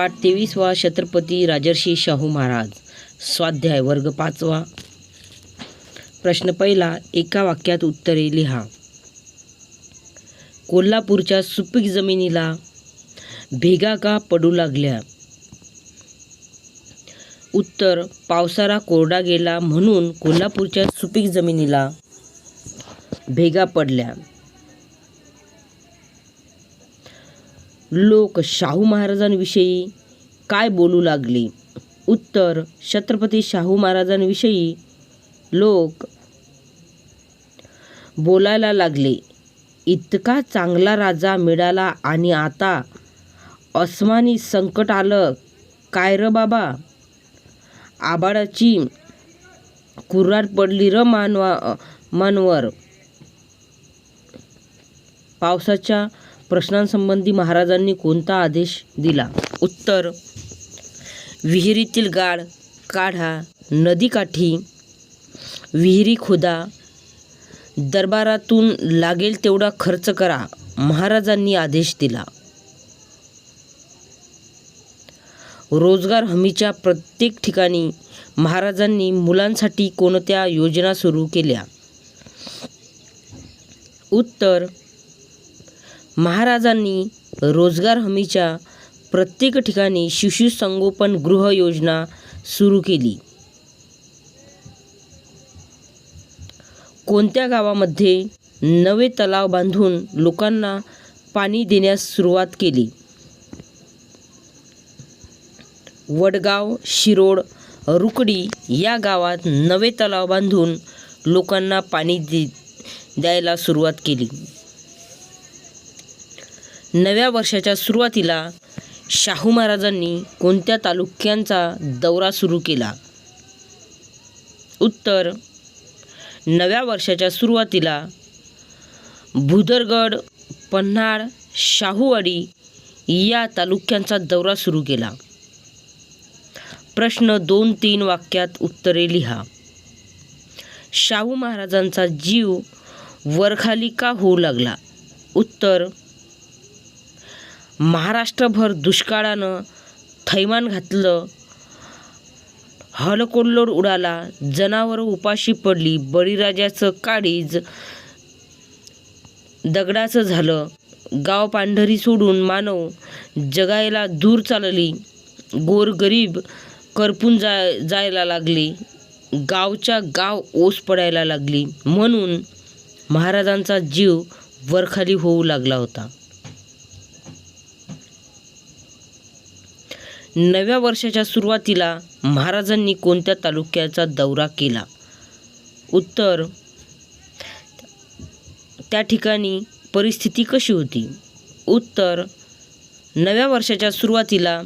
पाठ तेवीसवा छत्रपती राजर्षी शाहू महाराज. स्वाध्याय वर्ग पाचवा. प्रश्न पहिला एका वाक्यात उत्तरे लिहा. कोल्हापूरच्या सुपीक जमिनीला भेगा का पडू लागल्या? उत्तर पावसाळा कोरडा गेला म्हणून कोल्हापूरच्या सुपीक जमिनीला भेगा पडल्या. लोक शाहू महाराजांविषयी काय बोलू लागले? उत्तर छत्रपती शाहू महाराजांविषयी लोक बोलायला लागले इतका चांगला राजा मिळाला आणि आता अस्मानी संकट आलं काय र बाबा? आबाळाची कुर्राट पडली र मानवा मानवर. पावसाच्या प्रश्नांसंबंधी महाराजांनी कोणता आदेश दिला? उत्तर विहिरीतील गाळ काढा नदीकाठी विहिरी खोदा दरबारातून लागेल तेवढा खर्च करा महाराजांनी आदेश दिला. रोजगार हमीच्या प्रत्येक ठिकाणी महाराजांनी मुलांसाठी कोणत्या योजना सुरू केल्या? उत्तर महाराजांनी रोजगार हमीच्या प्रत्येक ठिकाणी शिशुसंगोपन गृह योजना सुरू केली. कोणत्या गावामध्ये नवे तलाव बांधून लोकांना पाणी देण्यास सुरुवात केली? वडगाव शिरोड रुकडी या गावात नवे तलाव बांधून लोकांना पाणी दे द्यायला सुरुवात केली. नव्या वर्षाच्या सुरुवातीला शाहू महाराजांनी कोणत्या तालुक्यांचा दौरा सुरू केला? उत्तर नव्या वर्षाच्या सुरुवातीला भुदरगड पन्हाळ शाहूवाडी या तालुक्यांचा दौरा सुरू केला. प्रश्न दोन तीन वाक्यात उत्तरे लिहा. शाहू महाराजांचा जीव वरखाली का होऊ लागला? उत्तर महाराष्ट्रभर दुष्काळानं थैमान घातलं. हलकोल्लोड उडाला. जनावरं उपाशी पडली. बळीराजाचं काळीज दगडाचं झालं. गाव पांढरी सोडून मानव जगायला दूर चालली. गोरगरीब करपून जाय जायला लागले. गावच्या गाव ओस पडायला लागली. म्हणून महाराजांचा जीव वरखाली होऊ लागला होता. नव्या वर्षाच्या सुरुवातीला महाराजांनी कोणत्या तालुक्याचा दौरा केला? उत्तर त्या ठिकाणी परिस्थिती कशी होती? उत्तर नव्या वर्षाच्या सुरुवातीला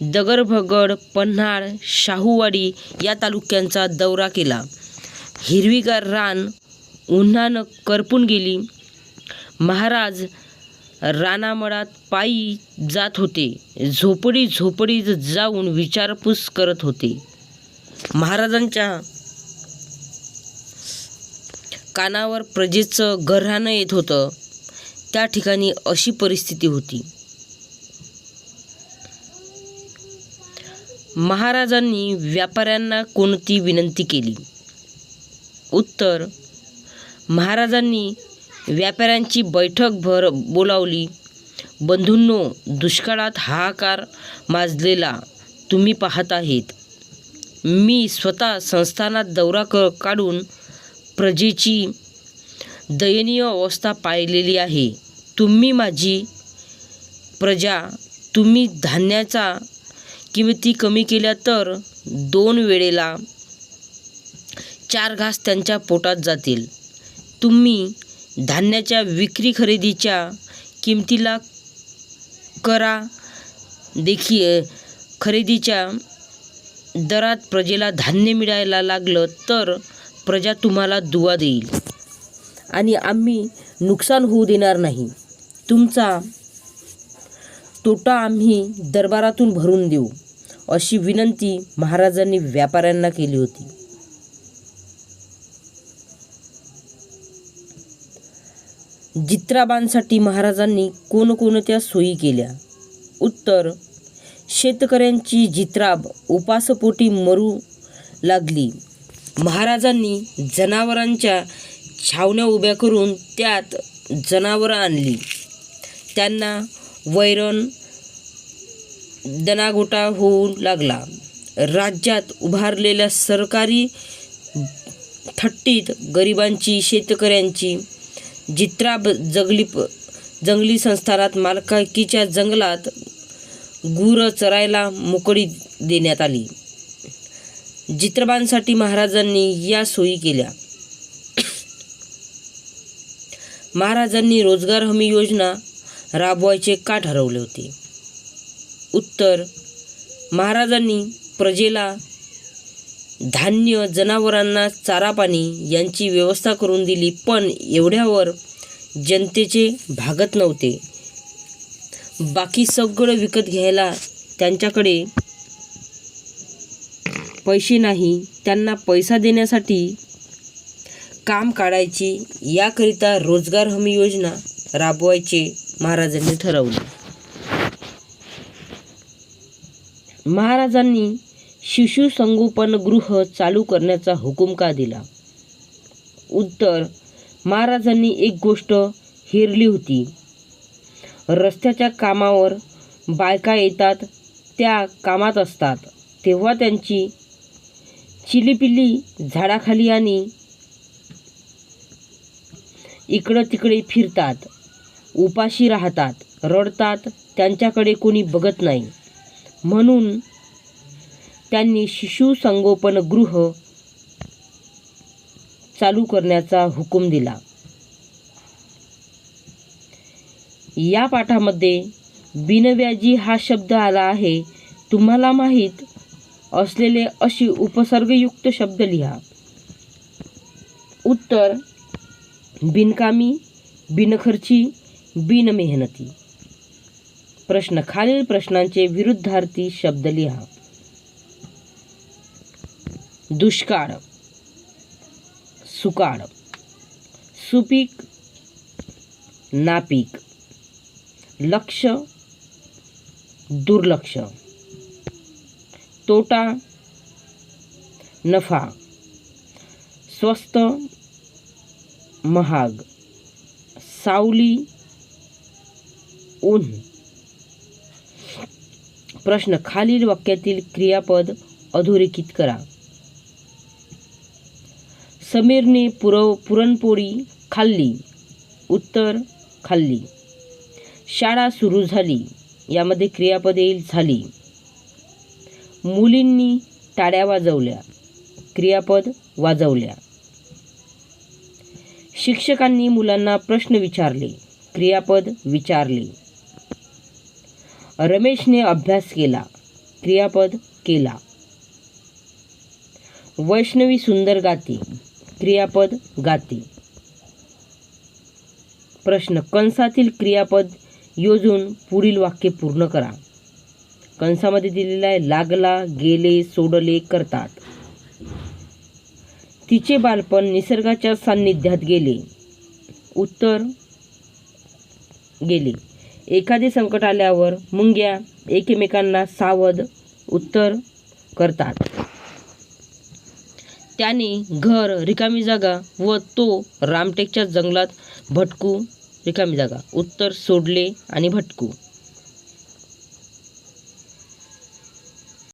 दगडभगड पन्हाळ शाहूवाडी या तालुक्यांचा दौरा केला. हिरवीगार रान उन्हानं करपून गेली. महाराज रानामळात पायी जात होते. झोपडी झोपडीत जाऊन विचारपूस करत होते. महाराजांच्या कानावर प्रजेचं घराणं येत होतं. त्या ठिकाणी अशी परिस्थिती होती. महाराजांनी व्यापाऱ्यांना कोणती विनंती केली? उत्तर महाराजांनी व्यापाऱ्यांची बैठक भर बोलावली. बंधूंनो दुष्काळात हाहाकार माजलेला तुम्ही पाहत आहेत. मी स्वतः संस्थानात दौरा क काढून प्रजेची दयनीय अवस्था पाहिलेली आहे. तुम्ही माझी प्रजा तुम्ही धान्याचा किमती कमी केल्या तर दोन वेळेला चार घास त्यांच्या पोटात जातील. तुम्ही धान्याच्या विक्री खरेदीच्या किमतीला करा देखी खरेदीच्या दरात प्रजेला धान्य मिळायला लागलं तर प्रजा तुम्हाला दुवा देईल. आणि आम्ही नुकसान होऊ देणार नाही. तुमचा तोटा आम्ही दरबारातून भरून देऊ अशी विनंती महाराजांनी व्यापाऱ्यांना केली होती. जित्राबांसाठी महाराजांनी कोणकोणत्या सोयी केल्या? उत्तर शेतकऱ्यांची जित्राब उपासपोटी मरू लागली. महाराजांनी जनावरांच्या छावण्या उभ्या करून त्यात जनावरं आणली. त्यांना वैरण दणागोटा होऊ लागला. राज्यात उभारलेल्या सरकारी थट्टीत गरिबांची शेतकऱ्यांची जित्रा जगली जंगली संस्थानात मालकीच्या जंगलात गुरं चरायला मोकळी देण्यात आली. जित्रबांसाठी महाराजांनी या सोयी केल्या. महाराजांनी रोजगार हमी योजना राबवायचे का ठरवले होते? उत्तर महाराजांनी प्रजेला धान्य जनावरांना चारा पाणी यांची व्यवस्था करून दिली पण एवढ्यावर जनतेचे भागत नव्हते. बाकी सगळं विकत घ्यायला त्यांच्याकडे पैसे नाही त्यांना पैसा देण्यासाठी काम काढायची याकरिता रोजगार हमी योजना राबवायचे महाराजांनी ठरवले. महाराजांनी शिशु संगोपनगृह चालू करण्याचा हुकूम का दिला? उत्तर महाराजांनी एक गोष्ट हेरली होती. रस्त्याच्या कामावर बायका येतात त्या कामात असतात. तेव्हा त्यांची चिलीपिली झाडाखाली आणि इकडं तिकडे फिरतात. उपाशी राहतात रडतात त्यांच्याकडे कोणी बघत नाही. म्हणून त्यांनी शिशु संगोपनगृह चालू करण्याचा हुकूम दिला. या पाठामध्ये बिनव्याजी हा शब्द आला आहे. तुम्हाला माहीत असलेले अशी उपसर्गयुक्त शब्द लिहा. उत्तर बिनकामी बिनखर्ची बिनमेहनती. प्रश्न खालील प्रश्नांचे विरुद्धार्थी शब्द लिहा. दुष्काळ सुकाळ सुपीक नापीक लक्ष दुर्लक्ष तोटा नफा स्वस्त महाग सावली ऊन. प्रश्न खालील वाक्यातील क्रियापद अधोरेखित करा. समीरने पुरव पुरणपोळी खाल्ली. उत्तर खाल्ली. शाळा सुरू झाली. यामध्ये क्रियापद येईल झाली. मुलींनी टाळ्या वाजवल्या. क्रियापद वाजवल्या. शिक्षकांनी मुलांना प्रश्न विचारले. क्रियापद विचारले. रमेशने अभ्यास केला. क्रियापद केला. वैष्णवी सुंदर गाते. क्रियापद गाते. प्रश्न कंसातील क्रियापद योजून पुढील वाक्य पूर्ण करा. कंसामध्ये दिलेला आहे लागला गेले सोडले करतात. तिचे बालपण निसर्गाच्या सान्निध्यात गेले. उत्तर गेले. एखादे संकट आल्यावर मुंग्या एकमेकांना सावध उत्तर करतात. त्याने घर रिकामी जागा व तो रामटेकच्या जंगलात भटकू रिकामी जागा. उत्तर सोडले आणि भटकू.